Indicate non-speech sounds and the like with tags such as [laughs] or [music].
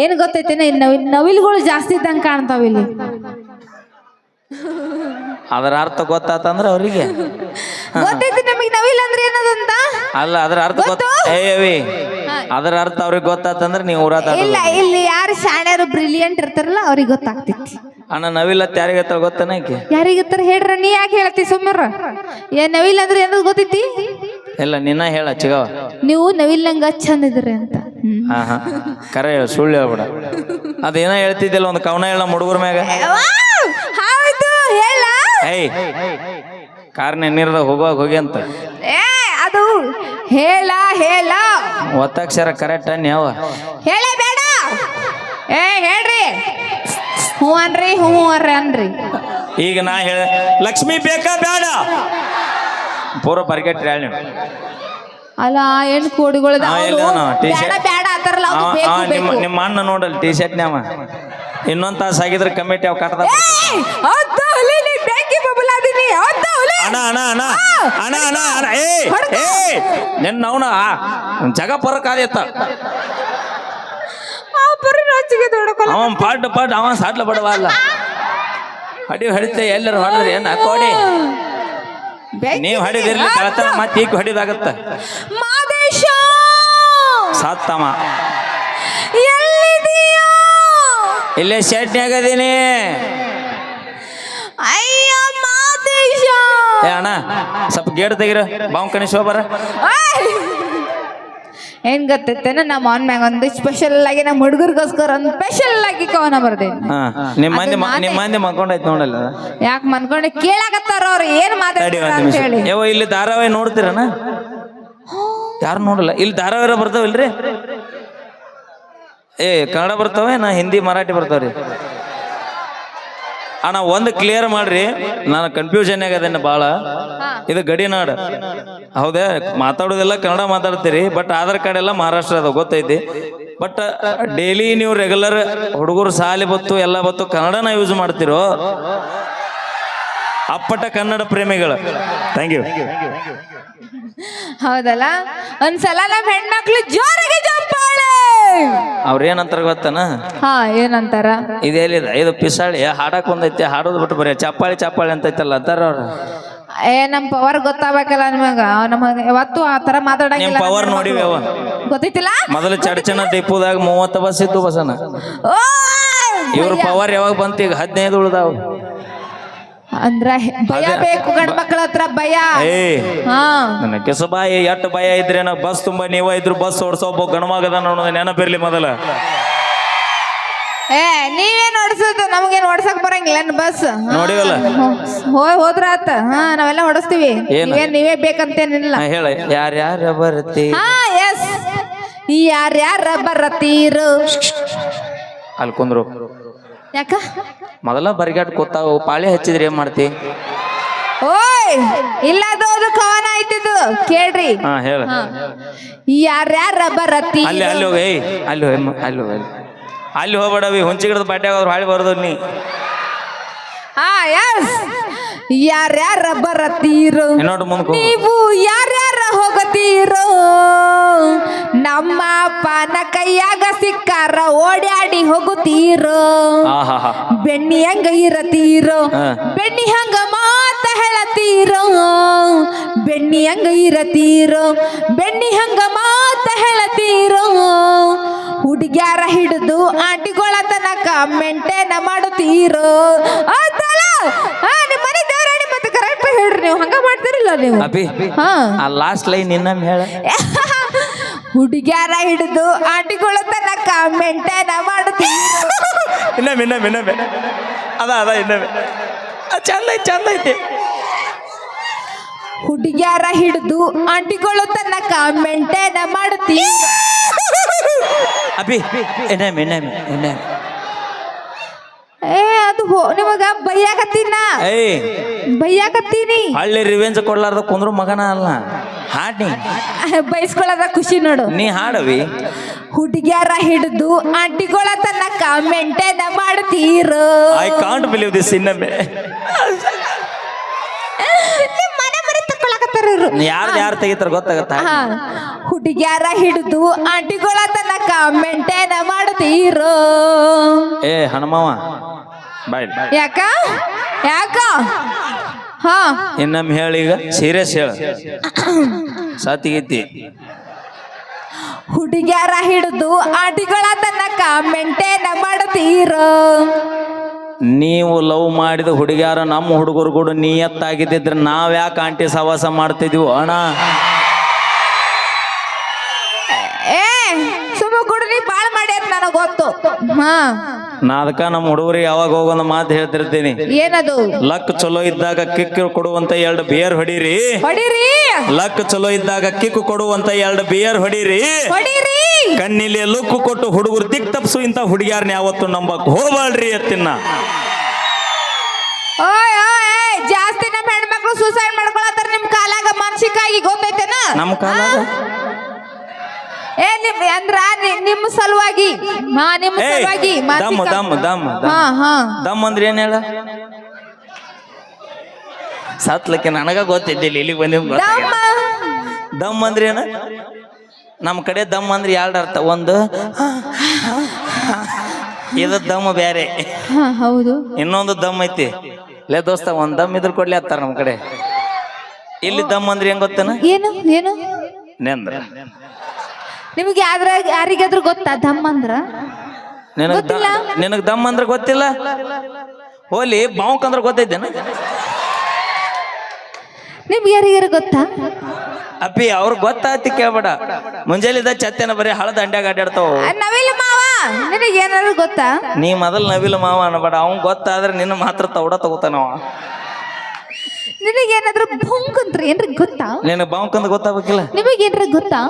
ಏನ್ ಗೊತ್ತೈತೇನ ನವಿಲುಗಳು ಜಾಸ್ತಿ ಇದ್ದಂಗೆ ಕಾಣ್ತಾವ ಇಲ್ಲಿ. ಅದರ ಅರ್ಥ ಗೊತ್ತಾತಂದ್ರ ಅವರಿಗೆ. ಗೊತ್ತೈತಿ ನಮಗೆ ನವಿಲ್ ಅಂದ್ರೆ ಏನದಂತ? ಅಲ್ಲ ಅದರ ಅರ್ಥ ಗೊತ್ತ ಏ ಅದರ ಅರ್ಥ ಅವ್ರಿಗೆ ಗೊತ್ತಾತಂದ್ರೆ ನೀವು ಊರಾತ ಇಲ್ಲ ಇಲ್ಲಿ ಯಾರು ಶಾಣ್ಯರು ಬ್ರಿಲಿಯಂಟ್ ಇರ್ತಾರಲ್ಲ ಅವ್ರಿಗೆ ಗೊತ್ತಾಗ್ತಿತ್ತು ಅಣ್ಣ ನವಿಲ್ ಯಾರಿಗೆ ಗೊತ್ತಾನ ಯಾರಿಗೆ ಯಾರಿಗತ್ತಾರ ಹೇಳ್ರ ನೀ ಯಾಕೆ ಹೇಳ್ತಿ ಸುಮ್ಮರ ಏ ನವಿಲ್ ಅಂದ್ರೆ ಏನದು ಗೊತ್ತೈತಿ? ಇಲ್ಲ ನಿನ್ನ ಹೇಳ ಚಿಗವ. ನೀವು ನವಿಲ್ ನಂಗ ಚಂದ ಇದ್ರಿ ಅಂತ. ಹಾ ಹಾ. ಕರೆ ಹೇಳು ಸುಳ್ಳು ಹೇಳ್ಬೇಡ. ಅದೇನೋ ಹೇಳ್ತಿದ್ದಿಲ್ಲ ಒಂದು ಕವನ ಹೇಳ ಹುಡುಗರ ಮ್ಯಾಗ? ವಾವ್! ಹೌದು ಹೇಳ. ಏಯ್ ಕಾರ್ ನೆನ್ನಿರದ ಹೋಗುವಾಗ ಹೋಗಿ ಅಂತ. ಏ ಅದು ಹೇಳ ಹೇಳ. ಒತ್ತಕ್ಷರ ಕರೆಕ್ಟ್ ಅನ್ ಯಾವ ಹೇಳೇ ಬೇಡ. ಏ ಹೇಳ್ರಿ. ಹ್ಞೂ ಅನ್ರಿ ಹ್ಞೂ ಅನ್ರಿ ಅನ್ರಿ. ಈಗ ನಾ ಹೇಳ ಲಕ್ಷ್ಮಿ ಬೇಕಾ ಬೇಡ ಪೂರ ಪರಿಗೆಟ್ರಿ ಹೇಳಿ ಅಲ್ಲ ಏನು ಕೋಡಿಗಳು ಅಂತಾರಲ್ಲ ನಿಮ್ಮ ಬೇಕು. ನಿಮ್ಮ ಅಣ್ಣ ನೋಡಲ್ ಟಿ ಶರ್ಟ್ ನ್ಯಾವ. ಇನ್ನೊಂದ್ ತಾಸ ಆಗಿದ್ರೆ ಕಮಿಟಿ ಅವ್ ಕಟ್ಟದ ಏಯ್! ಹೌದು ಹುಲಿ ನೀ ಬೆಂಕಿ ಬಬಲಾದಿನಿ ಹೌದು ಹುಲಿ. ಅಣ್ಣ ಅಣ್ಣ ಅಣ್ಣ ಅಣ್ಣ ಅಣ್ಣ ಅಣ್ಣ ಏ ಏ ನಿನ್ನ ಅವನ ಜಗ ಪರಕ್ ಆದಿತ್ತ ಆ ಬರೀ ಅವನ್ ಪಾಡ್ ಪಾಡ್ ಅವ ಸಾಡ್ಲ ಬಡವ ಅಲ್ಲ. ಹಡಿ ಹೊಡಿತೆ ಎಲ್ಲರೂ ಹೊಡೆದ್ರಿ ಏನ್ ಹಾಕೋಡಿ? ನೀವ್ ಹಡಿದಿರ್ಲಿ ಕಳತನ ಮತ್ತೆ ಈಗ ಹೊಡಿದಾಗತ್ತ. ಸತ್ತಮ್ಮ ಇಲ್ಲೇ ಶೆಟ್ನಾಗದೀನಿ ಏ ಅಣ್ಣ ಸ್ವಲ್ಪ ಗೇಟ್ ತೆಗಿರ. ಬಾವು ಕಣಿಸುವ ಬರ! ಏನ್ ಗೊತ್ತೈತೇನ ನಮ್ಮ ಅವನ್ ಮ್ಯಾಗ ಒಂದು ಸ್ಪೆಷಲ್ ಆಗಿ ನಮ್ಮ ಹುಡುಗರಿಗೋಸ್ಕರ ಒಂದು ಸ್ಪೆಷಲ್ ಆಗಿ ಕವನ ಬರ್ದೇನಿ ಹಾ ನಿಮ್ಮ ಮಂದಿ ಮ- ನಿಮ್ಮ ಮಂದಿ ಮಕ್ಕೊಂಡೈತಿ ನೋಡಲ್ಲ. ಯಾಕೆ ಮನ್ಕೊಂಡೆ ಕೇಳಾಕತ್ತಾರ ಅವ್ರು ಏನ್ ಮಾತಾಡಿ ಅಂತ ಹೇಳಿ. ಇಲ್ಲಿ ಧಾರಾವಾಹಿ ನೋಡ್ತೀರನ ಯಾರು ನೋಡಲ್ಲ? ಇಲ್ಲಿ ಧಾರಾವಾಹಿ ಬರ್ತಾವಲ್ರಿ ಏ ಕನ್ನಡ ಬರ್ತಾವೆ ನಾ ಹಿಂದಿ ಮರಾಠಿ ಬರ್ತಾವ್ರಿ. ಅಣ್ಣ ಒಂದು ಕ್ಲಿಯರ್ ಮಾಡ್ರಿ. ನಾನು ಕನ್ಫ್ಯೂಷನ್ ಆಗದೇನೆ ಭಾಳ ಇದು ಗಡಿನಾಡು. ಹೌದಾ? ಮಾತಾಡೋದೆಲ್ಲ ಕನ್ನಡ ಮಾತಾಡ್ತೀರಿ ಬಟ್ ಆಧಾರ್ ಕಾರ್ಡ್ ಎಲ್ಲ ಮಹಾರಾಷ್ಟ್ರ ಅದ ಗೊತ್ತೈತಿ. ಬಟ್ ಡೈಲಿ ನೀವು ರೆಗ್ಯುಲರ್ ಹುಡುಗರು ಸಾಲಿ ಬತ್ತು ಎಲ್ಲ ಬತ್ತು ಕನ್ನಡನ ಯೂಸ್ ಮಾಡ್ತಿರೋ? ಅಪ್ಪಟ ಕನ್ನಡ ಪ್ರೇಮಿಗಳು. ಥ್ಯಾಂಕ್ ಯು ಹೌದಲ್ಲ? ಒಂದ್ಸಲ ನಮ್ಮ ಹೆಣ್ಮಕ್ಳು ಜೋರಿಗೆ ಜಂಪಾಳೆ! ಅವ್ರ ಏನಂತಾರ ಗೊತ್ತನ? ಹಾ ಏನಂತಾರ? ಇದೇಲಿದ ಇದು ಪಿಸಾಳಿ? ಹಾಡಕ್ ಒಂದೈತಿ ಹಾಡೋದು ಬಿಟ್ಟು ಬರೀ ಚಪ್ಪಾಳಿ ಚಪ್ಪಾಳಿ ಅಂತೈತಲ್ಲ ಅಂತಾರ ಅವ್ರ. ಏ ನಮ್ ಪವರ್ ಗೊತ್ತಾಗಬೇಕಲ್ಲ ನಿಮಗ. ನಮಗ ಯಾವತ್ತು ಆ ತರ ನಿಮ್ ಮಾತಾಡಂಗಿಲ್ಲ ಪವರ್ ನೋಡಿ ನೋಡಿವಿ. ಅವ. ಗೊತ್ತೈತಿಲ್ಲ? ಮೊದಲು ಚಡಚನ ಟಿಪ್ಪುದಾಗ ಮೂವತ್ತು ಬಸ್ ಇದ್ದು ಬಸನ! ಇವ್ರ ಪವರ್ ಯಾವಾಗ ಬಂತ ಈಗ ಹದಿನೈದು ಉಳ್ದಾವ್. ಅಂದ್ರ ಹೆ- ಭಯ ಬೇಕು ಗಂಡ ಮಕ್ಕಳ ಹತ್ರ ಭಯ. ಏ ಹಾ. ನನ್ನ ಕೆಸಬಾಯಿ ಎಟ್ಟು ಭಯ ಇದ್ರೇನ ಬಸ್ ತುಂಬಾ ನೀವ ಇದ್ರು ಬಸ್ ಓಡಿಸೋ ಒಬ್ಬ ಗಣಮಗದ ಅನ್ನೋದು ನೆನಪಿರ್ಲಿ ಮೊದಲ. ಏ ನೀವೇನ್ ಓಡಿಸೋದು? ನಮಗೇನ್ ಓಡ್ಸಕ್ ಬರಂಗಿಲ್ಲ ಏನ್ ಬಸ್? ನೋಡಿವಲ್ಲ? ಹೋಯ್ ಹೋದ್ರ ಆತ. ಹಾ ನಾವೆಲ್ಲ ಓಡಿಸ್ತೀವಿ. ಏನು? ನೀವೇನ್ ನೀವೇ ಬೇಕಂತೇನಿಲ್ಲ. ನಾ ಹೇಳ ಯಾರ್ಯಾರ ಬರ್ತಿ? ಹಾ ಎಸ್ ಯಾರ್ಯಾರ ಬರತೀರು? ಅಲ್ಲಿ ಕುಂದ್ರು. ಯಾಕ? ಮೊದಲ ಬರಿಗಾಟ್ ಕೂತಾವು ಪಾಳಿ ಹಚ್ಚಿದ್ರಿ ಏನ್ ಮಾಡ್ತಿ? ಓಯ್ ಇಲ್ಲ ಅದು ಕವನ ಆಯ್ತಿದ್ದು. ಕೇಳ್ರಿ. ಹಾ ಹೇಳ. ಯಾರ್ಯಾರ ಬರತಿ ಅಲ್ಲಿ ಅಲ್ಲಿ ಹೋಗಿ ಏಯ್ ಅಲ್ಲಿ ಹೋಗಿ ಅಲ್ಲಿ ಹೋಗಿ ಅಲ್ಲಿ ಹೋಗ್ಬೇಡವಿ ಹುಂಚಿ ಗಿಡದ ಬಟ್ಟೆ ಆಗೋದ್ರು ಹಾಳಿ ಬರೋದು ನೀ. ಹಾ ಎಸ್ ಯಾರ್ಯಾರ ಬರತೀರು ಮುಂದಕ್ಕೆ ಹೋಗು ನೀವು ಯಾರ್ಯಾರ ಹೋಗತೀರೋ ನಮ್ಮ ಅಪ್ಪನ ಕೈಯಾಗ ಸಿಕ್ಕಾರ ಓಡಾಡಿ ಹೋಗುತ್ತೀರೋ? ಬೆಣ್ಣಿ ಹಂಗ ಇರತೀರೋ. ಬೆಣ್ಣಿ ಹಂಗ ಮಾತ ಹೇಳತೀರೋ ಬೆಣ್ಣಿ ಹಂಗ ಇರತೀರೋ ಬೆಣ್ಣಿ ಹಂಗ ಮಾತ ಹೇಳತೀರೋ ಹುಡುಗ್ಯಾರ ಹಿಡಿದು ಆಂಟಿಗಳ ತನಕ ಮೆಂಟೇನ ಮಾಡುತ್ತೀರೋ? ಮತ್ತೆ ಕರೆಕ್ಟ್ ಹೇಳ್ರಿ ನೀವು ಹಂಗ ಮಾಡ್ತೀರಿಲ್ಲ ನೀವು? ಆ ಲಾಸ್ಟ್ ಲೈನ್ ಇನ್ನೊಮ್ಮೆ ಹೇಳ. ಹುಡುಗ್ಯಾರ ಹಿಡಿದು ಆಂಟಿಗಳ ತನಕ ಮೆಂಟೇನ ಮಾಡುತ್ತೀರೋ? ಇನ್ನೊಮ್ಮೆ ಇನ್ನೊಮ್ಮೆ ಇನ್ನೊಮ್ಮೆ. ಅದ ಅದ ಇನ್ನೊಮ್ಮೆ. ಚಂದ ಐತಿ ಚಂದ ಐತಿ. ಹುಡುಗ್ಯಾರ ಹಿಡಿದು ಆಂಟಿಗಳು ತನಕ ಮೆಂಟೇನ ಮಾಡುತ್ತೀನಿ ಅಭಿ ಇನ್ನೊಮ್ಮೆ ಇನ್ನೊಮ್ಮೆ ಇನ್ನೊಮ್ಮೆ. ಏ ಅದು ಹೋ ನಿಮಗ ಬೈಯಾಕತ್ತೀನ? ಏಯ್. ಬೈಯಾಕತ್ತೀನಿ. ಹಳ್ಳಿ ರಿವೆಂಜ್ ಕೊಡ್ಲಾರ್ದ ಕುಂದ್ರು ಮಗನ ಅಲ್ಲ. ಹಾಡಿ [laughs] ಬೈಸ್ಕೊಳ್ಳೋದ ಖುಷಿ ನೋಡು. ನೀ ಹಾಡವಿ. ಹುಡುಗ್ಯಾರ ಹಿಡಿದು ಆಂಟಿಗಳ ತನಕ ಮೆಂಟೇನ ಮಾಡ್ತೀರೋ? ಐ ಕಾಂಟ್ ಬಿಲೀವ್ ದಿಸ್ ಇನ್ನೊಮ್ಮೆ ಯಾರು ಯಾರು ತೆಗಿತಾರ ಗೊತ್ತಾಗತ್ತ? ಹುಡುಗ್ಯಾರ ಹಿಡಿದು ಆಂಟಿಗಳ ತನಕ ಮೆಂಟೇನ ಮಾಡ್ತೀರೋ? ಏ ಹನುಮವ ಬಾಯ್. ಯಾಕ? ಯಾಕ? ಹಾ. ಇನ್ನೊಮ್ಮೆ ಹೇಳಿ ಈಗ? ಸೀರಿಯಸ್ ಹೇಳ. ಸಾತಿಗೈತಿ. ಹುಡುಗ್ಯಾರ ಹಿಡಿದು ಆಟಿಗಳ ತನಕ ಮೆಂಟೇನ ಮಾಡತೀರ? ನೀವು ಲವ್ ಮಾಡಿದ ಹುಡುಗ್ಯಾರ ನಮ್ಮ ಹುಡುಗರು ಕೂಡ ನೀಯತ್ತಾಗಿದ್ದಿದ್ರೆ ನಾವ್ ಯಾಕೆ ಆಂಟಿ ಸವಾಸ ಮಾಡ್ತಿದ್ವಿ ಅಣ್ಣ? ಏ ಸುಮ್ಮ ನೀ ಬಾಳ್ ಮಾಡಿ ಅಂತ ನನಗ್ ಗೊತ್ತು. ಹಾ. ನಾ ಅದಕ್ಕ ನಮ್ಮ ಹುಡುಗರಿಗೆ ಯಾವಾಗ ಹೋಗೊಂದು ಮಾತು ಹೇಳ್ತಿರ್ತೀನಿ. ಏನದು? ಲಕ್ ಚಲೋ ಇದ್ದಾಗ ಕಿಕ್ ಕೊಡುವಂತ ಎರಡು ಬಿಯರ್ ಹೊಡೀರಿ. ಹೊಡಿರಿ? ಲಕ್ ಚಲೋ ಇದ್ದಾಗ ಕಿಕ್ ಕೊಡುವಂತ ಎರಡು ಬಿಯರ್ ಹೊಡೀರಿ. ಹೊಡಿರಿ? ಕಣ್ಣಿಲಿ ಲುಕ್ ಕೊಟ್ಟು ಹುಡುಗರು ದಿಕ್ ತಪ್ಸು ಇಂತ ಹುಡುಗ್ಯಾರನ್ನ ಯಾವತ್ತು ನಂಬಕ್ ಹೋಗ್ಬಾಳ್ರಿ ಎತ್ತಿನ. ಓಯ್ ಜಾಸ್ತಿ ನಮ್ಮ ಹೆಣ್ಮಕ್ಳು ಸೂಸೈಡ್ ಮಾಡ್ಕೊಳತ್ತಾರ ನಿಮ್ ಕಾಲಾಗ ಮಾನಸಿಕಾಗಿ ಗೊತ್ತೈತೇನ? ನಮ್ಮ ಕಾಲಾಗ? ನಿಮ್ ಅಂದ್ರ ನಿಮ್ಮ ಸಲುವಾಗಿ ಹಾ ನಿಮ್ಮ ಸಲುವಾಗಿ ದಮ್ ಮಾನಸಿಕ ದಮ್ ದಮ್ ಹಾ ಹಾ. ದಮ್ ಅಂದ್ರೆ ಏನ್ ಹೇಳ? ಸತ್ಲಕ್ಕೆ ನನಗ ಗೊತ್ತಿದ್ದಿಲ್ಲ ಇಲ್ಲಿಗೆ ಬಂದಿ ದಮ್ಮ. ದಮ್ ಅಂದ್ರೆ ಏನ? ನಮ್ಮ ಕಡೆ ದಮ್ ಅಂದ್ರೆ ಎರಡು ಅರ್ಥ. ಒಂದು ಇದು ದಮ್ ಬೇರೆ ಹಾ ಹೌದು. ಇನ್ನೊಂದು ದಮ್ ಐತಿ. ಲೇ ದೋಸ್ತ ಒಂದ್ ದಮ್ ಇದ್ರ ಕೊಡ್ಲಿ ಹತ್ತಾರ ನಮ್ಮ ಕಡೆ. ಇಲ್ಲಿ ದಮ್ ಅಂದ್ರೆ ಹೆಂಗ್ ಗೊತ್ತೇನ? ಏನು ಏನು? ನೆಂದ್ರ. ನಿಮ್ಗೆ ಯಾರ ಯಾರಿಗಾದ್ರೂ ಗೊತ್ತಾ ದಮ್ ಅಂದ್ರ? ನಿನಗ್ ಗೊತ್ತಿಲ್ಲ. ನಿನಗ್ ದಮ್ ಅಂದ್ರೆ ಗೊತ್ತಿಲ್ಲ? ಹೋಲಿ ಬಾಂಕ್ ಅಂದ್ರೆ ಗೊತ್ತೈತೇನ? ನಿಮ್ಗೆ ಯಾರಿಗಾರ ಗೊತ್ತಾ? ಅಪ್ಪಿ ಅವ್ರ ಗೊತ್ತಾತಿ ಕೇಳ್ಬೇಡ. ಮುಂಜಾಲಿದ ಚತ್ತೇನ ಬರೀ ಹಳದ ಅಂಡ್ಯಾಗ ಅಡ್ಡಾಡ್ತಾವ ನಿನಗೇನಾದ್ರು ನವಿಲ ಮಾವ ನಿನಗೆ ಏನಾದ್ರು ಗೊತ್ತಾ? ನೀ ಮೊದಲ್ ನವಿಲು ಮಾವ ಅನ್ನಬೇಡ ಅವ್ನ್ ಗೊತ್ತಾದ್ರೆ ನಿನ್ನ ಮಾತ್ರ ತೌಡ ತಗೋತಾನವ ನಿನಗೆ ಏನಾದ್ರು ಭುಂಕ್ ಏನ್ರಿ ಗೊತ್ತಾ? ನಿನಗ್ ಬಾಂಕ್ ಅಂದ್ರೆ ಗೊತ್ತಾಗ್ಬೇಕಿಲ್ಲ? ನಿಮಗೆ ಏನ್ರ ಗೊತ್ತಾ?